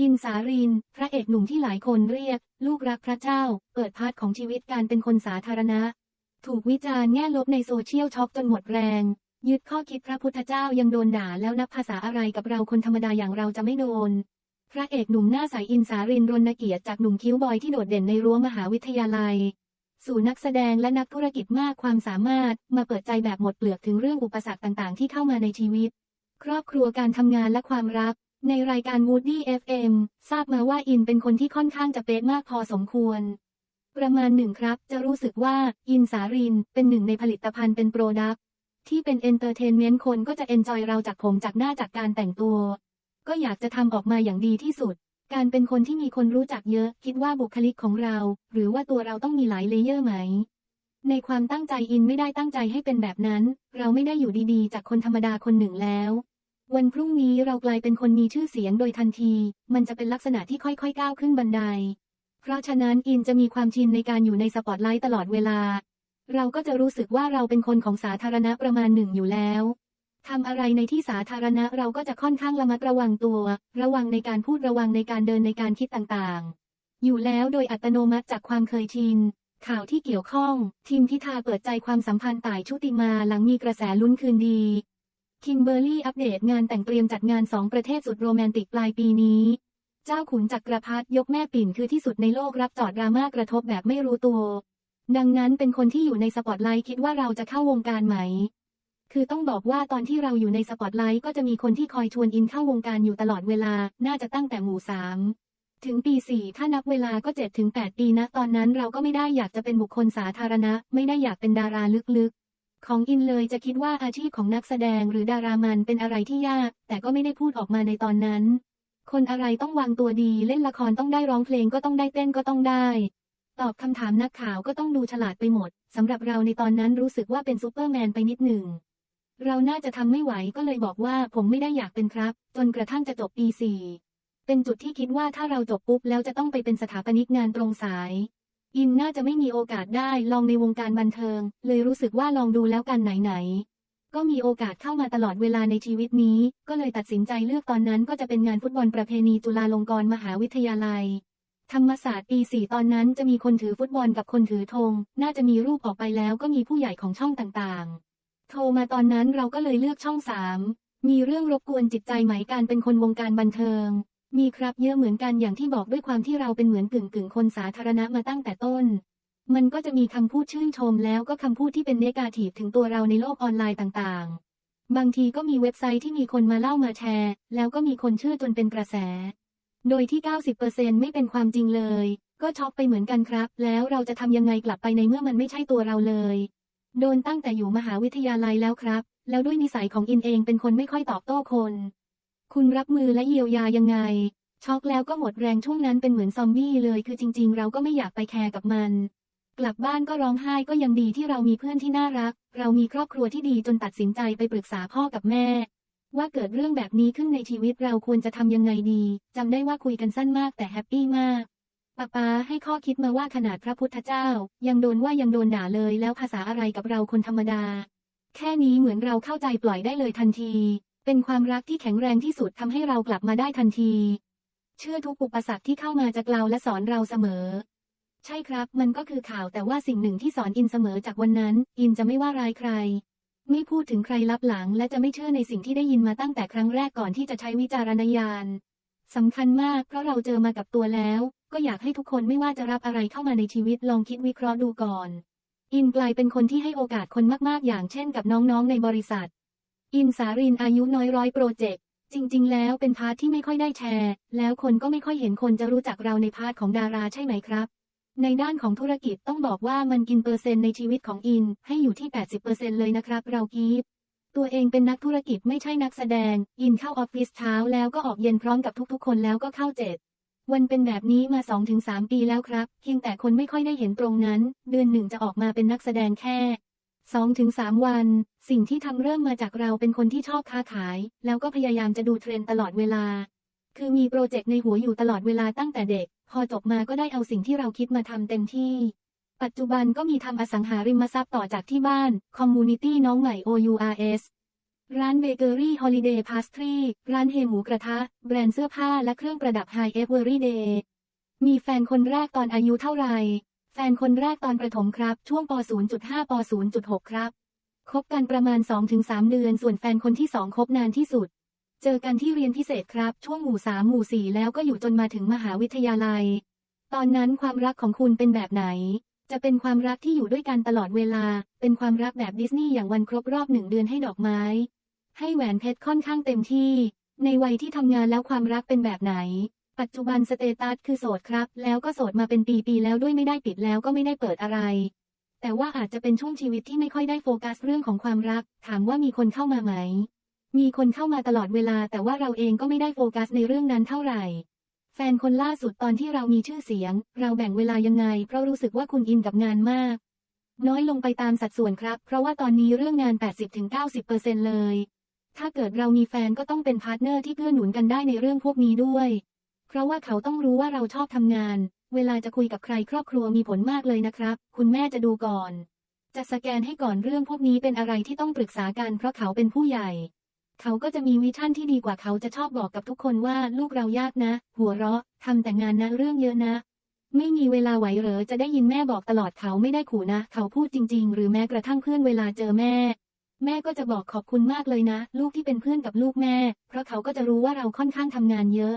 อินสาริน พระเอกหนุ่มที่หลายคนเรียก ลูกรักพระเจ้า เปิดพาร์ทของชีวิตการเป็นคนสาธารณะ ถูกวิจารณ์แง่ลบในโซเชียลช็อกจนหมดแรง ยึดข้อคิดพระพุทธเจ้ายังโดนด่าแล้วนับภาษาอะไรกับเราคนธรรมดาอย่างเราจะไม่โดน พระเอกหนุ่มหน้าใสอินสารินรณเกียรติจากหนุ่มคิ้วบอยที่โดดเด่นในรั้วมหาวิทยาลัย สู่นักแสดงและนักธุรกิจมากความสามารถ มาเปิดใจแบบหมดเปลือกถึงเรื่องอุปสรรคต่างๆ ที่เข้ามาในชีวิต ครอบครัวการทำงานและความรัก ในรายการ Woody FM ทราบมาว่าอินเป็นคนที่ค่อนข้างจะเป๊ะมากพอสมควร ประมาณหนึ่งครับ จะรู้สึกว่าอินสารินเป็นหนึ่งในผลิตภัณฑ์เป็นโปรดักที่เป็นเอนเตอร์เทนเมนต์คนก็จะเอนจอยเราจากผมจากหน้าจากการแต่งตัว ก็อยากจะทำออกมาอย่างดีที่สุด การเป็นคนที่มีคนรู้จักเยอะ คิดว่าบุคลิกของเรา หรือว่าตัวเราต้องมีหลายเลเยอร์ไหม ในความตั้งใจอินไม่ได้ตั้งใจให้เป็นแบบนั้น เราไม่ได้อยู่ดีๆ จากคนธรรมดาคนหนึ่งแล้ว วันพรุ่งนี้เรากลายเป็นคนมีชื่อเสียงโดยทันที มันจะเป็นลักษณะที่ค่อยๆก้าวขึ้นบันได เพราะฉะนั้นอินจะมีความชินในการอยู่ในสปอตไลท์ตลอดเวลา เราก็จะรู้สึกว่าเราเป็นคนของสาธารณะประมาณหนึ่งอยู่แล้วทำอะไรในที่สาธารณะเราก็จะค่อนข้างระมัดระวังตัว ระวังในการพูดระวังในการเดินในการคิดต่างๆ อยู่แล้วโดยอัตโนมัติจากความเคยชิน ข่าวที่เกี่ยวข้อง ทีมพิธาเปิดใจความสัมพันธ์ต่ายชุติมาหลังมีกระแสลุ้นคืนดี คิมเบอร์รี่อัปเดตงานแต่งเตรียมจัดงานสองประเทศสุดโรแมนติกปลายปีนี้ เจ้าขุนจักรพรรดิยกแม่ปิ่นคือที่สุดในโลกรับจอดดราม่ากระทบแบบไม่รู้ตัว ดังนั้นเป็นคนที่อยู่ในสปอตไลท์คิดว่าเราจะเข้าวงการไหม คือต้องบอกว่าตอนที่เราอยู่ในสปอตไลท์ก็จะมีคนที่คอยชวนอินเข้าวงการอยู่ตลอดเวลา น่าจะตั้งแต่หมู่สามถึงปีสี่ถ้านับเวลาก็เจ็ดถึงแปดปีนะ ตอนนั้นเราก็ไม่ได้อยากจะเป็นบุคคลสาธารณะ ไม่ได้อยากเป็นดาราลึก ของอินเลยจะคิดว่าอาชีพของนักแสดงหรือดารามันเป็นอะไรที่ยาก แต่ก็ไม่ได้พูดออกมาในตอนนั้น คนอะไรต้องวางตัวดีเล่นละครต้องได้ร้องเพลงก็ต้องได้เต้นก็ต้องได้ ตอบคำถามนักข่าวก็ต้องดูฉลาดไปหมดสำหรับเราในตอนนั้นรู้สึกว่าเป็นซูเปอร์แมนไปนิดหนึ่งเราน่าจะทำไม่ไหวก็เลยบอกว่าผมไม่ได้อยากเป็นครับ จนกระทั่งจะจบปีสี่เป็นจุดที่คิดว่าถ้าเราจบปุ๊บแล้วจะต้องไปเป็นสถาปนิกงานตรงสาย อินน่าจะไม่มีโอกาสได้ลองในวงการบันเทิง เลยรู้สึกว่าลองดูแล้วกันไหนๆ ก็มีโอกาสเข้ามาตลอดเวลาในชีวิตนี้ ก็เลยตัดสินใจเลือกตอนนั้นก็จะเป็นงานฟุตบอลประเพณีจุฬาลงกรณ์มหาวิทยาลัย ธรรมศาสตร์ปีสี่ตอนนั้นจะมีคนถือฟุตบอลกับคนถือธง น่าจะมีรูปออกไปแล้วก็มีผู้ใหญ่ของช่องต่างๆ โทรมาตอนนั้นเราก็เลยเลือกช่องสามมีเรื่องรบกวนจิตใจไหมการเป็นคนวงการบันเทิง มีครับเยอะเหมือนกันอย่างที่บอกด้วยความที่เราเป็นเหมือนกึ่งกึ่งคนสาธารณะมาตั้งแต่ต้น มันก็จะมีคำพูดชื่นชมแล้วก็คำพูดที่เป็นเนกาทีฟถึงตัวเราในโลกออนไลน์ต่างๆ บางทีก็มีเว็บไซต์ที่มีคนมาเล่ามาแชร์ แล้วก็มีคนเชื่อจนเป็นกระแส โดยที่ 90%ไม่เป็นความจริงเลย ก็ช็อกไปเหมือนกันครับ แล้วเราจะทำยังไงกลับไปในเมื่อมันไม่ใช่ตัวเราเลย โดนตั้งแต่อยู่มหาวิทยาลัยแล้วครับ แล้วด้วยนิสัยของอินเองเป็นคนไม่ค่อยตอบโต้คน คุณรับมือและเยียวยายังไง ช็อกแล้วก็หมดแรงช่วงนั้นเป็นเหมือนซอมบี้เลยคือจริง ๆ เราก็ไม่อยากไปแคร์กับมัน กลับบ้านก็ร้องไห้ก็ยังดีที่เรามีเพื่อนที่น่ารัก เรามีครอบครัวที่ดีจนตัดสินใจไปปรึกษาพ่อกับแม่ ว่าเกิดเรื่องแบบนี้ขึ้นในชีวิตเราควรจะทำยังไงดีจำได้ว่าคุยกันสั้นมากแต่แฮปปี้มากป้าป้าให้ข้อคิดมาว่าขนาดพระพุทธเจ้า ยังโดนว่ายังโดนด่าเลยแล้วภาษาอะไรกับเราคนธรรมดา แค่นี้เหมือนเราเข้าใจปล่อยได้เลยทันที เป็นความรักที่แข็งแรงที่สุดทำให้เรากลับมาได้ทันที เชื่อทุกอุปสรรคที่เข้ามาจะกล่าวและสอนเราเสมอ ใช่ครับ มันก็คือข่าวแต่ว่าสิ่งหนึ่งที่สอนอินเสมอจากวันนั้น อินจะไม่ว่าร้ายใคร ไม่พูดถึงใครลับหลัง และจะไม่เชื่อในสิ่งที่ได้ยินมาตั้งแต่ครั้งแรกก่อนที่จะใช้วิจารณญาณสำคัญมากเพราะเราเจอมากับตัวแล้ว ก็อยากให้ทุกคนไม่ว่าจะรับอะไรเข้ามาในชีวิตลองคิดวิเคราะห์ดูก่อน อินกลายเป็นคนที่ให้โอกาสคนมากๆ อย่างเช่นกับน้องๆในบริษัท อินสารินอายุน้อยร้อยโปรเจกต์ จริง ๆ แล้วเป็นพาร์ทที่ไม่ค่อยได้แชร์ แล้วคนก็ไม่ค่อยเห็นคนจะรู้จักเราในพาร์ทของดาราใช่ไหมครับ ในด้านของธุรกิจต้องบอกว่ามันกินเปอร์เซ็นต์ในชีวิตของอิน ให้อยู่ที่ 80%เลยนะครับ เรากีฟตัวเองเป็นนักธุรกิจไม่ใช่นักแสดง อินเข้าออฟฟิศเช้าแล้วก็ออกเย็นพร้อมกับทุกๆ คนแล้วก็เข้าเจ็ดวันเป็นแบบนี้มา 2-3 ปีแล้วครับ เพียงแต่คนไม่ค่อยได้เห็นตรงนั้น เดือนหนึ่งจะออกมาเป็นนักแสดงแค่ 2-3 วัน สิ่งที่ทำเริ่มมาจากเราเป็นคนที่ชอบค้าขาย แล้วก็พยายามจะดูเทรนตลอดเวลา คือมีโปรเจกต์ในหัวอยู่ตลอดเวลาตั้งแต่เด็ก พอจบมาก็ได้เอาสิ่งที่เราคิดมาทำเต็มที่ ปัจจุบันก็มีทำอสังหาริมทรัพย์ต่อจากที่บ้าน Community น้องใหม่ OURS ร้านเบเกอรี่ฮอลิเดย์พาสทรีร้านเฮหมูกระทะ แบรนด์เสื้อผ้าและเครื่องประดับไฮเอเวอรี่เดย์มีแฟนคนแรกตอนอายุเท่าไหร่ แฟนคนแรกตอนประถมครับ ช่วงป 0.5 ป 0.6 ครับ คบกันประมาณ 2-3 เดือน ส่วนแฟนคนที่2คบนานที่สุด เจอกันที่เรียนพิเศษครับ ช่วงหมู่3หมู่4แล้วก็อยู่จนมาถึงมหาวิทยาลัย ตอนนั้นความรักของคุณเป็นแบบไหน จะเป็นความรักที่อยู่ด้วยกันตลอดเวลา เป็นความรักแบบดิสนีย์อย่างวันครบรอบหนึ่งเดือนให้ดอกไม้ ให้แหวนเพชรค่อนข้างเต็มที่ ในวัยที่ทำงานแล้วความรักเป็นแบบไหน ปัจจุบันสเตตัสคือโสดครับ แล้วก็โสดมาเป็นปีๆแล้วด้วยไม่ได้ปิดแล้วก็ไม่ได้เปิดอะไร แต่ว่าอาจจะเป็นช่วงชีวิตที่ไม่ค่อยได้โฟกัสเรื่องของความรัก ถามว่ามีคนเข้ามาไหม มีคนเข้ามาตลอดเวลา แต่ว่าเราเองก็ไม่ได้โฟกัสในเรื่องนั้นเท่าไหร่ แฟนคนล่าสุดตอนที่เรามีชื่อเสียง เราแบ่งเวลายังไง เพราะรู้สึกว่าคุณอินกับงานมาก น้อยลงไปตามสัดส่วนครับ เพราะว่าตอนนี้เรื่องงาน 80-90%เลย ถ้าเกิดเรามีแฟนก็ต้องเป็นพาร์ทเนอร์ที่เกื้อหนุนกันได้ในเรื่องพวกนี้ด้วย เพราะว่าเขาต้องรู้ว่าเราชอบทำงาน เวลาจะคุยกับใครครอบครัวมีผลมากเลยนะครับ คุณแม่จะดูก่อน จะสแกนให้ก่อนเรื่องพวกนี้เป็นอะไรที่ต้องปรึกษากันเพราะเขาเป็นผู้ใหญ่ เขาก็จะมีวิชั่นที่ดีกว่าเขาจะชอบบอกกับทุกคนว่าลูกเรายากนะ หัวเราะทำแต่งานนะเรื่องเยอะนะ ไม่มีเวลาไหวเหรอจะได้ยินแม่บอกตลอดเขาไม่ได้ขู่นะ เขาพูดจริง ๆ หรือแม้กระทั่งเพื่อนเวลาเจอแม่แม่ก็จะบอกขอบคุณมากเลยนะ ลูกที่เป็นเพื่อนกับลูกแม่ เพราะเขาก็จะรู้ว่าเราค่อนข้างทำงานเยอะ